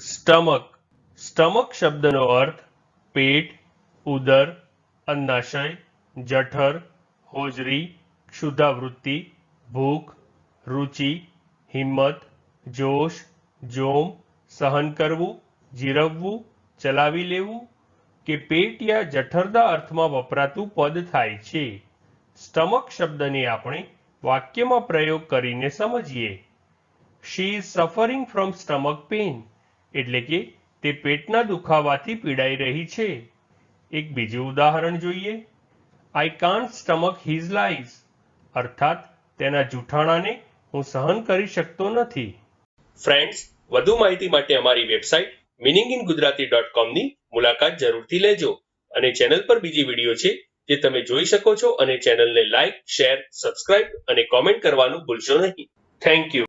Stomach. Stomach શબ્દનો અર્થ પેટ, ઉદર અંડાશય જઠર, હોજરી, ક્ષુધાવૃત્તિ, ભૂખ, રુચિ, હિંમત, જોશ, જોમ, સહન કરવું, જીરવવું, ચલાવી લેવું કે પેટ યા જઠરના અર્થમાં વપરાતું પદ થાય છે. સ્ટમક શબ્દને આપણે વાક્યમાં પ્રયોગ કરીને સમજીએ. She is suffering from stomach pain એટલે કે તે પેટના દુખાવાથી પીડાઈ રહી છે. એક બીજું ઉદાહરણ જોઈએ. I can't stomach his lies અર્થાત, તેના જૂઠાણાને હું સહન કરી શકતો નથી. ફ્રેન્ડ્સ વધુ માહિતી માટે અમારી website meaning in Gujarati dot કોમની મુલાકાત જરૂરથી લેજો અને ચેનલ પર બીજી વીડિયો છે જે તમે જોઈ શકો છો અને ચેનલને લાઇક શેર સબસ્ક્રાઇબ અને કોમેન્ટ કરવાનું ભૂલશો નહીં. Thank you